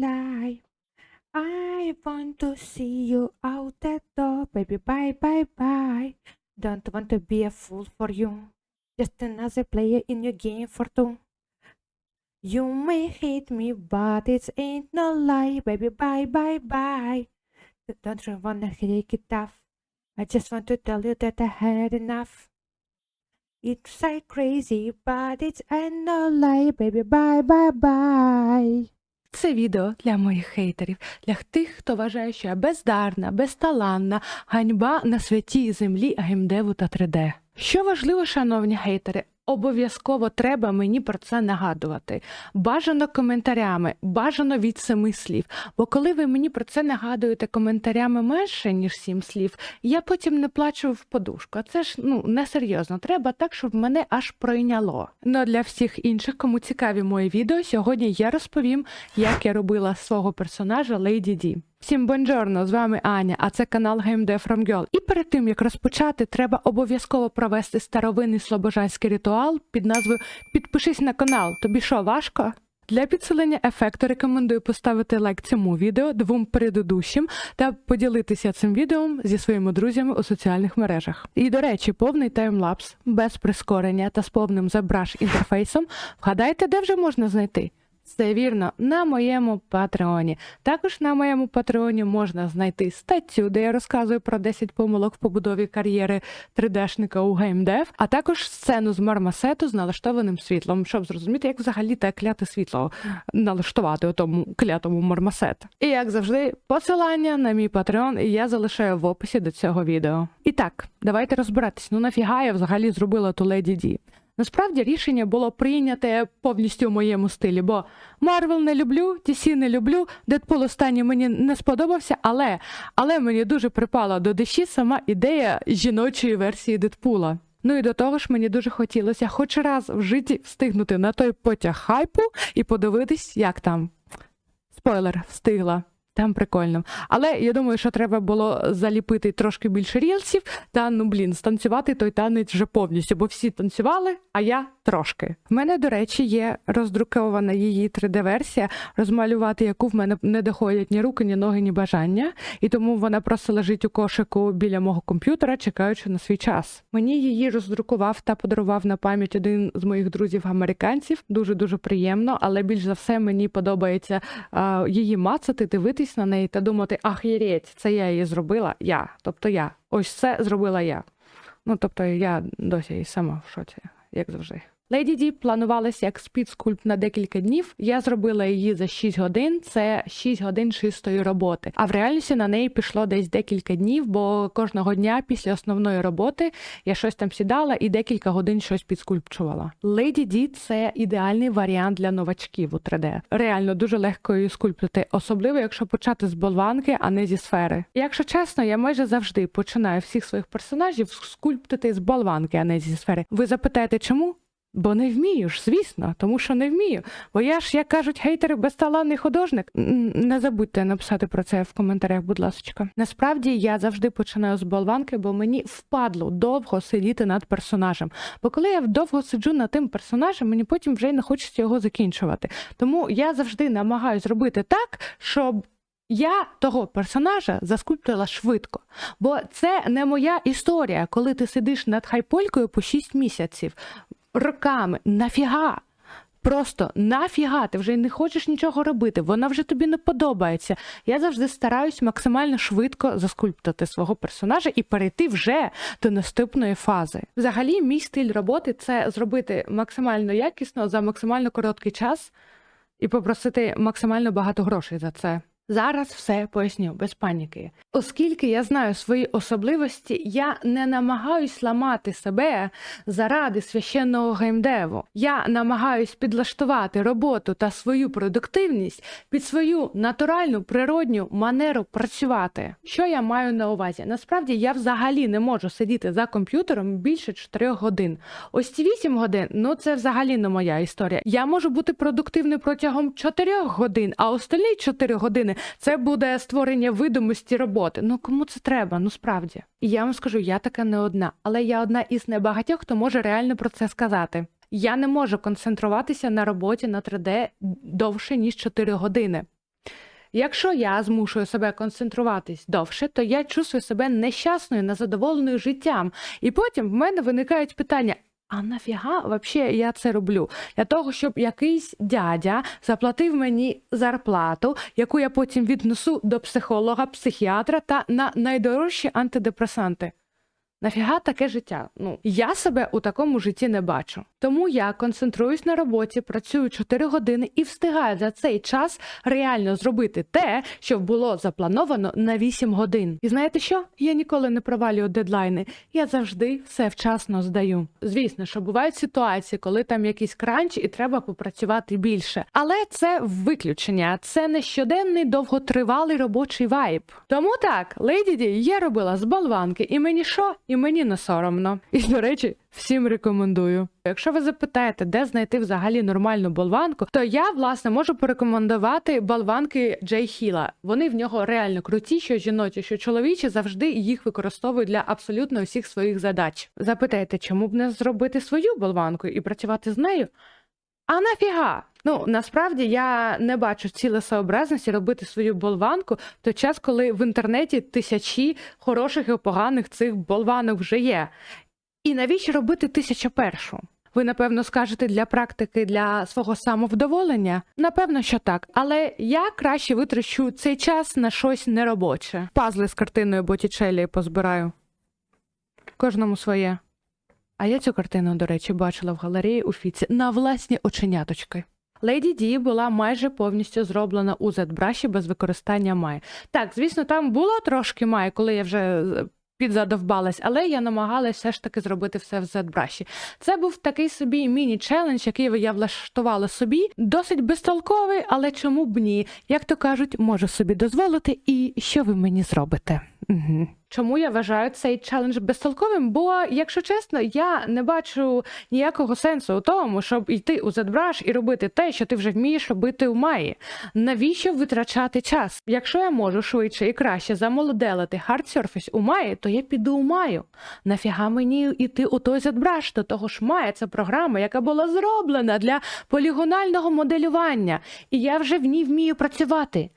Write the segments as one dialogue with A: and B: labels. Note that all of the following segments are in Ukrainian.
A: life. I want to see you out the door, baby. Bye, bye, bye. Don't want to be a fool for you. Just another player in your game for two. You may hate me, but it ain't no lie, baby. Bye, bye, bye. Don't you wanna take it off? I just want to tell you that I had enough. It's like crazy, but it's ain't no lie, baby. Bye, bye, bye.
B: Це відео для моїх хейтерів, для тих, хто вважає, що я бездарна, безталанна, ганьба на святій землі геймдеву та 3D. Що важливо, шановні хейтери, обов'язково треба мені про це нагадувати. Бажано коментарями, бажано від семи слів. Бо коли ви мені про це нагадуєте коментарями менше, ніж сім слів, я потім не плачу в подушку. А це ж ну несерйозно. Треба так, щоб мене аж пройняло. Ну для всіх інших, кому цікаві мої відео, сьогодні я розповім, як я робила свого персонажа Лейді Ді. Всім бонджорно, з вами Аня, а це канал Game Dev From Girl. І перед тим як розпочати, треба обов'язково провести старовинний слобожанський ритуал під назвою Підпишись на канал. Тобі що, важко? Для підсилення ефекту рекомендую поставити лайк цьому відео, двом предыдущим та поділитися цим відео зі своїми друзями у соціальних мережах. І до речі, повний таймлапс без прискорення та з повним ZBrush інтерфейсом. Вгадайте, де вже можна знайти? Це вірно, на моєму патреоні. Також на моєму патреоні можна знайти статтю, де я розказую про 10 помилок в побудові кар'єри 3D-шника у геймдев, а також сцену з мармасету з налаштованим світлом, щоб зрозуміти, як взагалі те кляте світло налаштувати у тому клятому мармасет. І як завжди, посилання на мій патреон я залишаю в описі до цього відео. І так, давайте розбиратись. Ну нафіга я взагалі зробила ту леді Ді. Насправді рішення було прийняте повністю в моєму стилі, бо Марвел не люблю, DC не люблю, Дедпул останній мені не сподобався, але, але мені дуже припала до душі сама ідея жіночої версії Дедпула. Ну і до того ж, мені дуже хотілося хоч раз в житті встигнути на той потяг хайпу і подивитись, як там. Спойлер, встигла. Там прикольно. Але я думаю, що треба було заліпити трошки більше рілсів та ну блін, станцювати той танець вже повністю, бо всі танцювали, а я трошки. В мене, до речі, є роздрукована її 3D-версія, розмалювати яку в мене не доходять ні руки, ні ноги, ні бажання. І тому вона просто лежить у кошику біля мого комп'ютера, чекаючи на свій час. Мені її роздрукував та подарував на пам'ять один з моїх друзів-американців. Дуже дуже приємно, але більш за все мені подобається а, її мацати, дивитись на неї та думати, ах, єреть, це я її зробила. Я, тобто я. Ось це зробила я. Ну тобто я досі і сама в шоці, як завжди. Леді Ді планувалася як спідскульп на декілька днів. Я зробила її за 6 годин. Це 6 годин чистої роботи. А в реальності на неї пішло десь декілька днів, бо кожного дня після основної роботи я щось там сідала і декілька годин щось підскульпчувала. Леді Ді це ідеальний варіант для новачків у 3D. Реально дуже легко її скульптити, особливо якщо почати з болванки, а не зі сфери. Якщо чесно, я майже завжди починаю всіх своїх персонажів скульптити з болванки, а не зі сфери. Ви запитаєте, чому? Бо не вмію ж, звісно, тому що не вмію. Бо я ж, як кажуть, гейтери безталанний художник. Не забудьте написати про це в коментарях, будь ласка. Насправді я завжди починаю з болванки, бо мені впадло довго сидіти над персонажем. Бо коли я довго сиджу над тим персонажем, мені потім вже й не хочеться його закінчувати. Тому я завжди намагаюся зробити так, щоб. Я того персонажа заскульптила швидко, бо це не моя історія, коли ти сидиш над хайполькою по 6 місяців роками. Нафіга? Просто нафіга, ти вже не хочеш нічого робити, вона вже тобі не подобається. Я завжди стараюсь максимально швидко заскульптити свого персонажа і перейти вже до наступної фази. Взагалі, мій стиль роботи це зробити максимально якісно за максимально короткий час і попросити максимально багато грошей за це. Зараз все поясню без паніки. Оскільки я знаю свої особливості, я не намагаюсь ламати себе заради священного геймдеву. Я намагаюсь підлаштувати роботу та свою продуктивність під свою натуральну природню манеру працювати. Що я маю на увазі? Насправді я взагалі не можу сидіти за комп'ютером більше 4 годин. Ось ці 8 годин, ну це взагалі не моя історія. Я можу бути продуктивною протягом 4 годин, а остальні 4 години це буде створення видимості роботи. Ну кому це треба? Ну справді. І я вам скажу, я така не одна, але я одна із небагатьох, хто може реально про це сказати. Я не можу концентруватися на роботі на 3D довше ніж 4 години. Якщо я змушую себе концентруватись довше, то я чувствую себе нещасною, незадоволеною життям. І потім в мене виникають питання. А нафіга вообще я це роблю? Для того, щоб якийсь дядя заплатив мені зарплату, яку я потім віднесу до психолога, психіатра та на найдорожчі антидепресанти. Нафіга таке життя? Ну я себе у такому житті не бачу. Тому я концентруюсь на роботі, працюю 4 години і встигаю за цей час реально зробити те, що було заплановано на 8 годин. І знаєте що? Я ніколи не провалюю дедлайни. Я завжди все вчасно здаю. Звісно, що бувають ситуації, коли там якийсь кранч і треба попрацювати більше. Але це виключення, це не щоденний довготривалий робочий вайб. Тому так, леді Ді, я робила з болванки, і мені що? І мені не соромно. І до речі, всім рекомендую. Якщо ви запитаєте, де знайти взагалі нормальну болванку, то я власне можу порекомендувати болванки Джей Хіла. Вони в нього реально круті, що жіночі, що чоловічі завжди їх використовують для абсолютно усіх своїх задач. Запитайте, чому б не зробити свою болванку і працювати з нею? А нафіга? Ну насправді я не бачу цілесообразності робити свою болванку в той час, коли в інтернеті тисячі хороших і поганих цих болванок вже є. І навіщо робити тисяча першу? Ви напевно скажете для практики для свого самовдоволення? Напевно, що так, але я краще витрачу цей час на щось неробоче. Пазли з картиною Боттічеллі позбираю. Кожному своє. А я цю картину, до речі, бачила в галереї у Фіці на власні оченяточки. Леді Ді була майже повністю зроблена у ZBrush без використання май. Так, звісно, там було трошки май, коли я вже е, підзадовбалась, але я намагалась все ж таки зробити все в ZBrush. Це був такий собі міні-челендж, який я влаштувала собі. Досить безтолковий, але чому б ні? Як то кажуть, можу собі дозволити, і що ви мені зробите? Угу. Чому я вважаю цей челендж безтолковим? Бо, якщо чесно, я не бачу ніякого сенсу у тому, щоб йти у ZBrush і робити те, що ти вже вмієш робити у Маї. Навіщо витрачати час? Якщо я можу швидше і краще замолоделити Hard Surface у Маї, то я піду у Маю. Нафіга мені йти у той ZBrush? До того ж, Мая це програма, яка була зроблена для полігонального моделювання, і я вже в ній вмію працювати.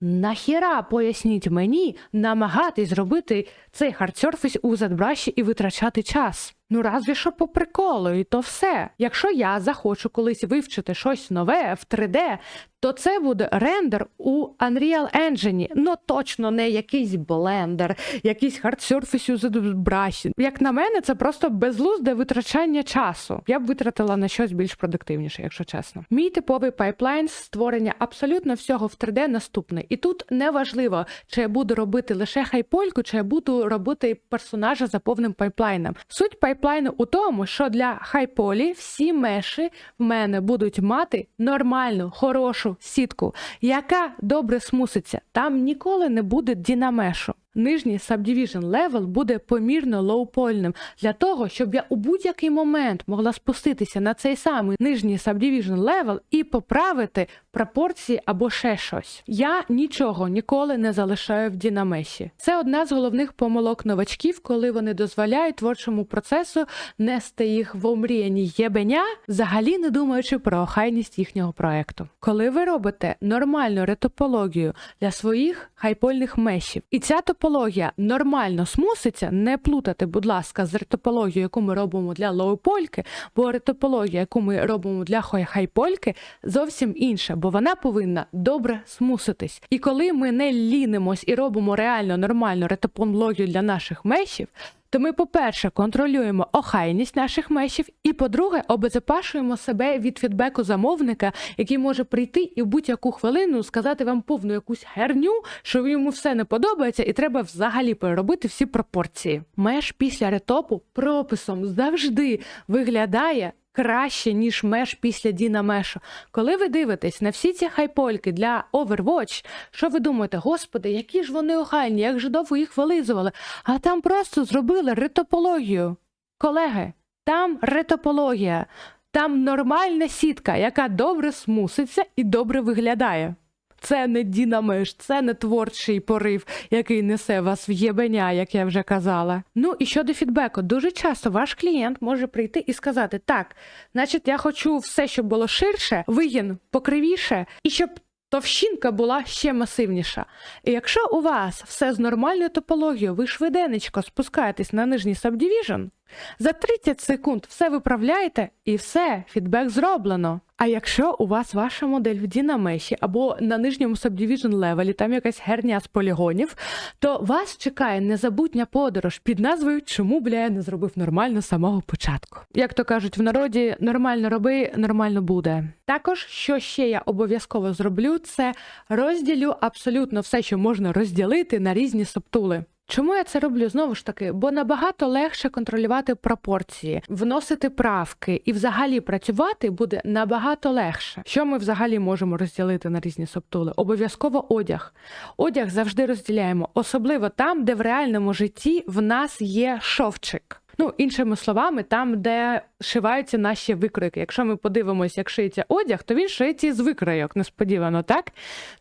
B: Нахіра поясніть мені намагатись зробити цей хардсерфіс у задбраші і витрачати час. Ну разві що по приколу, і то все. Якщо я захочу колись вивчити щось нове в 3D, то це буде рендер у Unreal Engine. Ну точно не якийсь блендер, якийсь хардсерфіс у ZBrush. Як на мене, це просто безлузде витрачання часу. Я б витратила на щось більш продуктивніше, якщо чесно. Мій типовий пайплайн створення абсолютно всього в 3D наступний. І тут не важливо, чи я буду робити лише хайпольку, чи я буду робити персонажа за повним пайплайном. Суть пайплайну у тому, що для хайполі всі меші в мене будуть мати нормальну, хорошу сітку, яка добре смуситься. Там ніколи не буде дінамешу. Нижній subdivision level буде помірно лоупольним для того, щоб я у будь-який момент могла спуститися на цей самий нижній subdivision level і поправити пропорції або ще щось. Я нічого ніколи не залишаю в дінамеші. Це одна з головних помилок новачків, коли вони дозволяють творчому процесу нести їх в омріяні єбеня, взагалі не думаючи про охайність їхнього проекту. Коли ви робите нормальну ретопологію для своїх хайпольних мешів, і ця топологія нормально смуситься, не плутати, будь ласка, з ретопологією, яку ми робимо для лоупольки, бо ретопологія, яку ми робимо для хойхайпольки, зовсім інша, бо вона повинна добре смуситись. І коли ми не лінимось і робимо реально нормальну ретопологію для наших мешів, то ми, по-перше, контролюємо охайність наших мешів, і по-друге, обезпечуємо себе від фідбеку замовника, який може прийти і в будь-яку хвилину сказати вам повну якусь херню, що йому все не подобається, і треба взагалі переробити всі пропорції. Меш після ретопу прописом завжди виглядає. Краще, ніж меш після Діна Мешу. Коли ви дивитесь на всі ці хайпольки для Overwatch, що ви думаєте, господи, які ж вони охайні, як же довго їх вилизували, а там просто зробили ретопологію. Колеги, там ретопологія, там нормальна сітка, яка добре смуситься і добре виглядає. Це не дінамеш, це не творчий порив, який несе вас в єбеня, як я вже казала. Ну і щодо фідбеку, дуже часто ваш клієнт може прийти і сказати: так, значить, я хочу все, щоб було ширше, вигін покривіше, і щоб товщинка була ще масивніша. І якщо у вас все з нормальною топологією, ви швиденечко спускаєтесь на нижній subdivision, за 30 секунд все виправляєте і все, фідбек зроблено. А якщо у вас ваша модель в Дінамеші або на нижньому subdivision левелі, там якась герня з полігонів, то вас чекає незабутня подорож під назвою Чому бля я не зробив нормально з самого початку. Як то кажуть в народі, нормально роби, нормально буде. Також, що ще я обов'язково зроблю, це розділю абсолютно все, що можна розділити на різні субтули. Чому я це роблю знову ж таки? Бо набагато легше контролювати пропорції, вносити правки і взагалі працювати буде набагато легше. Що ми взагалі можемо розділити на різні субтули? Обов'язково одяг. Одяг завжди розділяємо, особливо там, де в реальному житті в нас є шовчик. Ну, іншими словами, там, де шиваються наші викройки. Якщо ми подивимося, як шиється одяг, то він шиється з викройок, несподівано, так?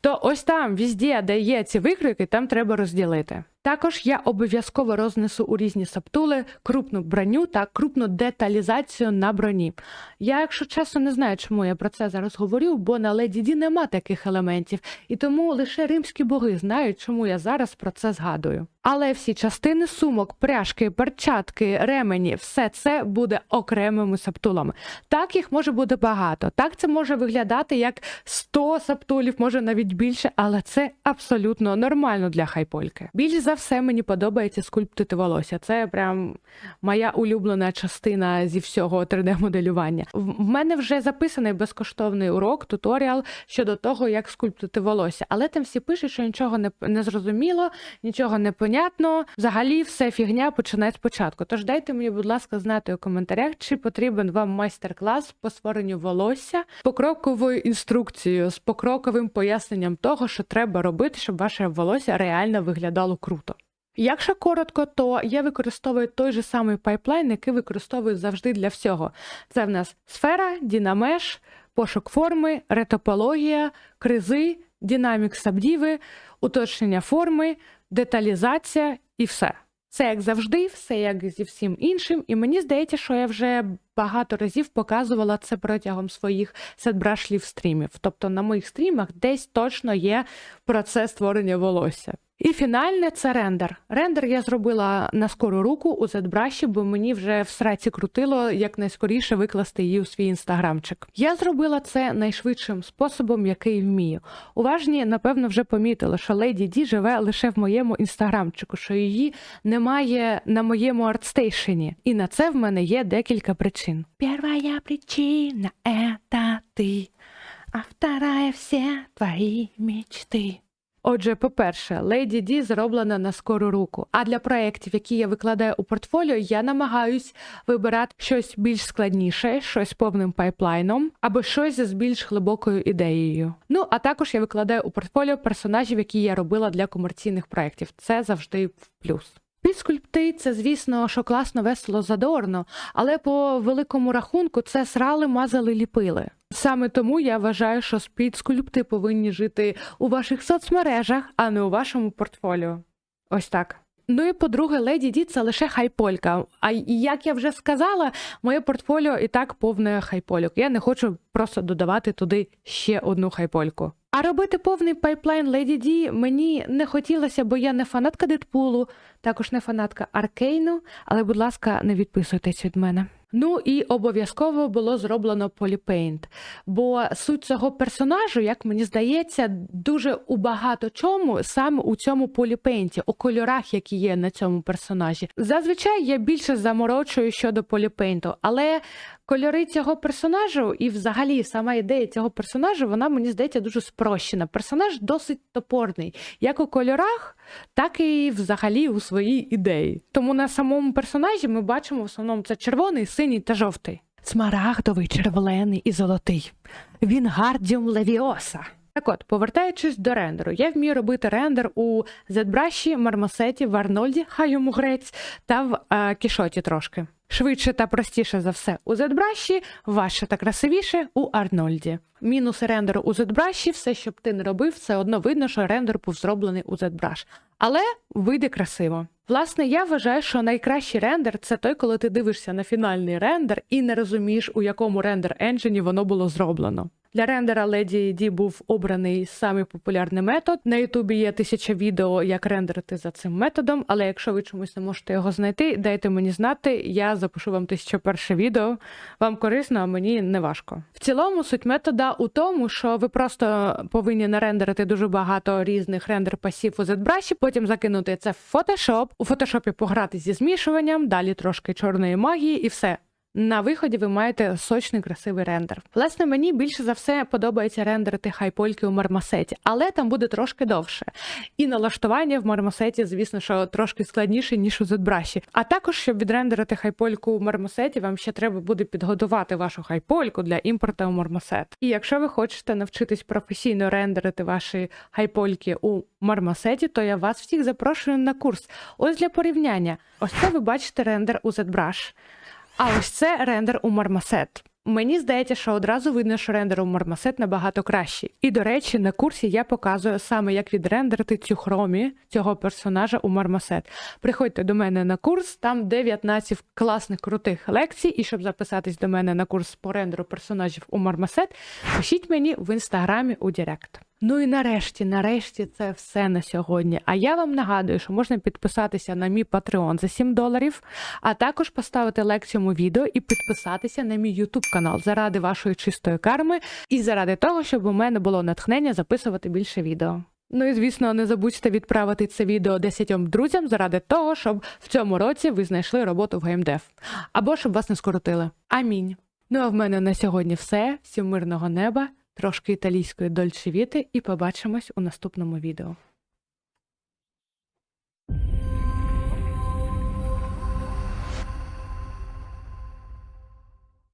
B: То ось там, візде, де є ці викройки, там треба розділити. Також я обов'язково рознесу у різні саптули крупну броню та крупну деталізацію на броні. Я, якщо чесно, не знаю, чому я про це зараз говорю, бо на Леді Ді нема таких елементів, і тому лише римські боги знають, чому я зараз про це згадую. Але всі частини сумок, пряжки, перчатки, ремені, все це буде окремими саптулами. Так їх може бути багато. Так це може виглядати як 100 саптулів, може навіть більше, але це абсолютно нормально для хайпольки. Більш за все мені подобається скульптити волосся. Це прям моя улюблена частина зі всього 3D-моделювання. В мене вже записаний безкоштовний урок, туторіал щодо того, як скульптити волосся. Але там всі пишуть, що нічого не, не зрозуміло, нічого не понятно. Взагалі, все фігня починає спочатку. Тож дайте мені, будь ласка, знати у коментарях, чи потрібен вам майстер-клас по створенню волосся з покроковою інструкцією, з покроковим поясненням того, що треба робити, щоб ваше волосся реально виглядало круто. Якщо коротко, то я використовую той же самий пайплайн, який використовую завжди для всього. Це в нас сфера, дінамеш, пошук форми, ретопологія, кризи, динамік сабдіви, уточнення форми, деталізація і все. Це як завжди, все як зі всім іншим, і мені здається, що я вже багато разів показувала це протягом своїх сетбрашлів стрімів. Тобто на моїх стрімах десь точно є процес створення волосся. І фінальне це рендер. Рендер я зробила на скору руку у ZBrush, бо мені вже в сраці крутило якнайскоріше викласти її у свій інстаграмчик. Я зробила це найшвидшим способом, який вмію. Уважні, напевно, вже помітили, що Леді Ді живе лише в моєму інстаграмчику, що її немає на моєму артстейшені. І на це в мене є декілька причин. Перша причина это ти, а вторая все твої мечти. Отже, по-перше, Lady D зроблена на скору руку. А для проєктів, які я викладаю у портфоліо, я намагаюсь вибирати щось більш складніше, щось повним пайплайном, або щось з більш глибокою ідеєю. Ну а також я викладаю у портфоліо персонажів, які я робила для комерційних проєктів. Це завжди в плюс. Підскульпти це, звісно, що класно, весело, задорно, але по великому рахунку це срали, мазали, ліпили. Саме тому я вважаю, що спідскульпти повинні жити у ваших соцмережах, а не у вашому портфоліо. Ось так. Ну і по-друге, Леді Ді це лише хайполька. А як я вже сказала, моє портфоліо і так повне хайпольок. Я не хочу просто додавати туди ще одну хайпольку. А робити повний пайплайн Леді Ді мені не хотілося, бо я не фанатка Дедпулу, також не фанатка Аркейну, але, будь ласка, не відписуйтесь від мене. Ну і обов'язково було зроблено поліпейнт. Бо суть цього персонажу, як мені здається, дуже у багато чому саме у цьому поліпейнті, у кольорах, які є на цьому персонажі. Зазвичай я більше заморочую щодо поліпейнту, але кольори цього персонажу і взагалі сама ідея цього персонажу, вона мені здається дуже спрощена. Персонаж досить топорний, як у кольорах, так і взагалі у своїй ідеї. Тому на самому персонажі ми бачимо в основному це червоний, синій та жовтий. Смарагдовий, черволений і золотий. Він гардіум левіоса. Так от, повертаючись до рендеру, я вмію робити рендер у ZBrush, Мармосеті, в Арнольді, хай йому грець, та в е, кішоті трошки. Швидше та простіше за все у ZBrush, важче та красивіше у Арнольді. Мінуси рендеру у ZBrush, все, що б ти не робив, все одно видно, що рендер був зроблений у ZBrush. Але вийде красиво. Власне, я вважаю, що найкращий рендер це той, коли ти дивишся на фінальний рендер і не розумієш, у якому рендер енджині воно було зроблено. Для рендера Lady D був обраний самий популярний метод. На Ютубі є тисяча відео, як рендерити за цим методом. Але якщо ви чомусь не можете його знайти, дайте мені знати. Я запишу вам тисяча перше відео. Вам корисно, а мені не важко. В цілому суть метода у тому, що ви просто повинні нарендерити дуже багато різних рендер пасів у ZBrush, потім закинути це в Photoshop, у Photoshop пограти зі змішуванням, далі трошки чорної магії і все. На виході ви маєте сочний красивий рендер. Власне, мені більше за все подобається рендерити хайпольки у мармосеті, але там буде трошки довше. І налаштування в мармосеті, звісно, що трошки складніше, ніж у ZBrush. А також, щоб відрендерити хайпольку у мармосеті, вам ще треба буде підготувати вашу хайпольку для імпорту у мармосет. І якщо ви хочете навчитись професійно рендерити ваші хайпольки у мармосеті, то я вас всіх запрошую на курс. Ось для порівняння. Ось це ви бачите рендер у ZBrush. А ось це рендер у Marmoset. Мені здається, що одразу видно, що рендер у Marmoset набагато кращий. І до речі, на курсі я показую саме, як відрендерити цю хромі цього персонажа у Marmoset. Приходьте до мене на курс, там 19 класних крутих лекцій. І щоб записатись до мене на курс по рендеру персонажів у Marmoset, пишіть мені в інстаграмі у Директ. Ну і нарешті, нарешті, це все на сьогодні. А я вам нагадую, що можна підписатися на мій Patreon за 7 доларів, а також поставити лайк цьому відео і підписатися на мій YouTube канал заради вашої чистої карми і заради того, щоб у мене було натхнення записувати більше відео. Ну і звісно, не забудьте відправити це відео 10 друзям заради того, щоб в цьому році ви знайшли роботу в геймдев. Або щоб вас не скоротили. Амінь. Ну а в мене на сьогодні все. Всім мирного неба, трошки італійської дольчевіти, і побачимось у наступному відео.